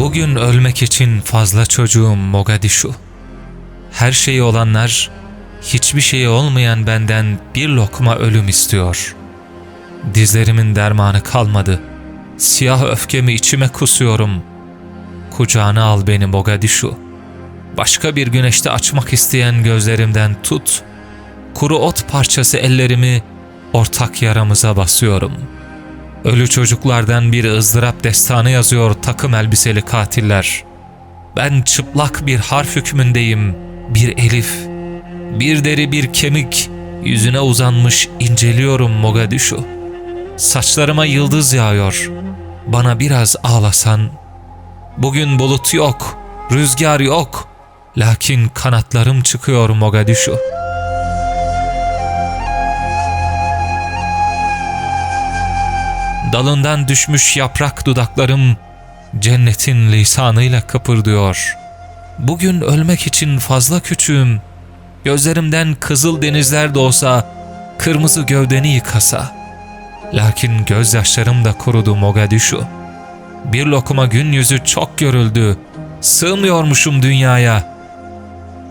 Bugün ölmek için fazla çocuğum Mogadishu. Her şeyi olanlar, hiçbir şeyi olmayan benden bir lokma ölüm istiyor. Dizlerimin dermanı kalmadı. Siyah öfkemi içime kusuyorum. Kucağına al beni Mogadishu. Başka bir güneşte açmak isteyen gözlerimden tut, Kuru ot parçası ellerimi ortak yaramıza basıyorum.'' Ölü çocuklardan bir ızdırap destanı yazıyor takım elbiseli katiller. Ben çıplak bir harf hükmündeyim, bir elif. Bir deri bir kemik, yüzüne uzanmış inceliyorum Mogadishu. Saçlarıma yıldız yağıyor. Bana biraz ağlasan. Bugün bulut yok, rüzgar yok. Lakin kanatlarım çıkıyor Mogadishu. Dalından düşmüş yaprak dudaklarım cennetin lisanıyla kıpırdıyor. Bugün ölmek için fazla küçüğüm. Gözlerimden kızıl denizler doğsa, kırmızı gövdeni yıkasa. Lakin gözyaşlarım da kurudu Mogadishu. Bir lokuma gün yüzü çok görüldü. Sığmıyormuşum dünyaya.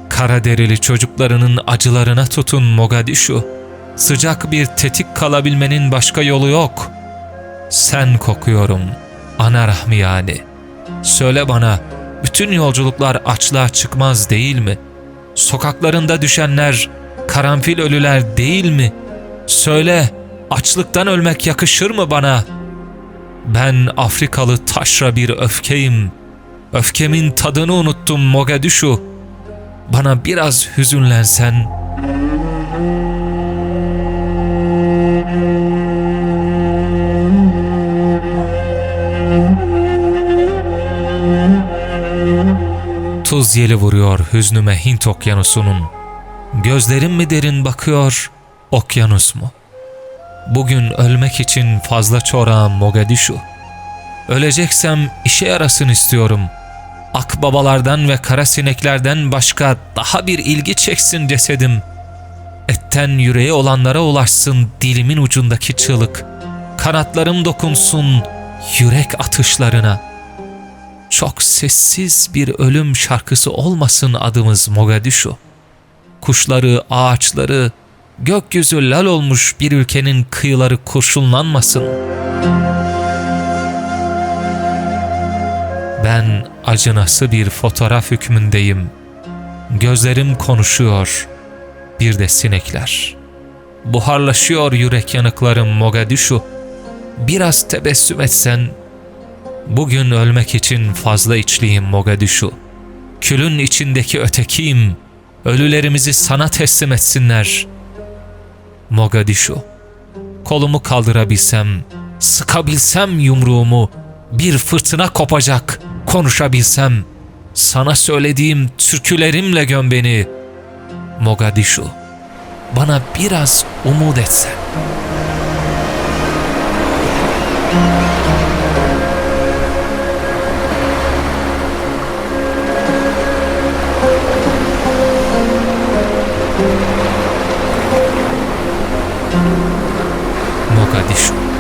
Kara derili çocuklarının acılarına tutun Mogadishu. Sıcak bir tetik kalabilmenin başka yolu yok.'' Sen kokuyorum. Ana rahmi yani. Söyle bana, bütün yolculuklar açlığa çıkmaz değil mi? Sokaklarında düşenler karanfil ölüler değil mi? Söyle, açlıktan ölmek yakışır mı bana? Ben Afrikalı taşra bir öfkeyim. Öfkemin tadını unuttum Mogadishu. Bana biraz hüzünlensen... Tuz yeli vuruyor hüznüme Hint okyanusunun. Gözlerim mi derin bakıyor, okyanus mu? Bugün ölmek için fazla çorağım Mogadishu. Öleceksem işe yarasın istiyorum. Akbabalardan ve kara sineklerden başka daha bir ilgi çeksin cesedim. Etten yüreğe olanlara ulaşsın dilimin ucundaki çığlık. Kanatlarım dokunsun yürek atışlarına.'' Çok sessiz bir ölüm şarkısı olmasın adımız Mogadishu. Kuşları, ağaçları, gökyüzü lal olmuş bir ülkenin kıyıları kurşunlanmasın. Ben acınası bir fotoğraf hükmündeyim. Gözlerim konuşuyor. Bir de sinekler. Buharlaşıyor yürek yanıklarım Mogadishu. Biraz tebessüm etsen Bugün ölmek için fazla içliyim Mogadishu. Külün içindeki ötekiyim. Ölülerimizi sana teslim etsinler. Mogadishu. Kolumu kaldırabilsem, sıkabilsem yumruğumu, bir fırtına kopacak, konuşabilsem, sana söylediğim türkülerimle göm beni. Mogadishu. Bana biraz umut etsen. এসো